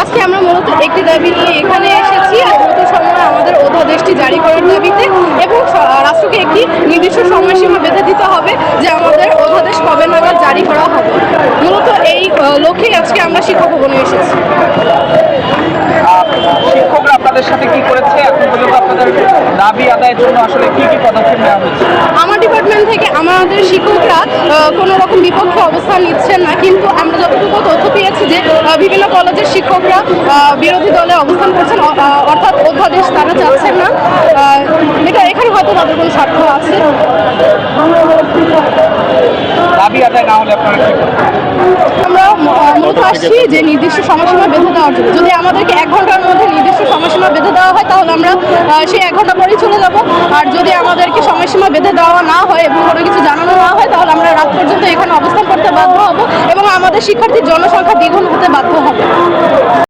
আজকে আমরা মূলত একটি দাবি নিয়ে এখানে এসেছি আর দ্রুত সময়ে আমাদের অধ্যাদেশটি জারি করার দাবিতে এবং রাষ্ট্রকে একটি নির্দিষ্ট সময়সীমা বেঁধে দিতে হবে যে আমাদের অধ্যাদেশ কবে নাগাদ জারি করা হবে। মূলত এই লক্ষ্যেই আজকে আমরা শিক্ষক ভবনে এসেছি। শিক্ষকরা আপনাদের সাথে কি করেছে? এখন পর্যন্ত আপনাদের দাবি আদায়ের জন্য আসলে কি কি পদক্ষেপ নেওয়া হচ্ছে? আমার ডিপার্টমেন্ট থেকে আমাদের শিক্ষকরা কোনো রকম বিপক্ষে অবস্থান নিচ্ছেন না কিন্তু আমরা পেয়েছি যে বিভিন্ন কলেজের শিক্ষকরা বিরোধী দলে অবস্থান করছেন অর্থাৎ অধ্যাদেশ তারা চাচ্ছেন না। এটা এখানে হয়তো তাদের কোনো স্বার্থ আছে। দাবি আদায় না হলে আপনারা আমরা মূলত আসছি যে নির্দিষ্ট সময়সীমা বেঁধে দেওয়ার জন্য। যদি আমাদেরকে এক ঘণ্টার মধ্যে নির্দিষ্ট সময়সীমা বেঁধে দেওয়া হয় তাহলে আমরা সেই এক ঘণ্টা পরেই চলে যাব। আর যদি আমাদেরকে সময়সীমা বেঁধে দেওয়া না হয় এবং কোনো কিছু জানানো না হয় তাহলে আমরা রাত পর্যন্ত এখানে অবস্থান করতে বাধ্য হব। আমাদের শিক্ষার্থীর জনসংখ্যা দ্বিগুণ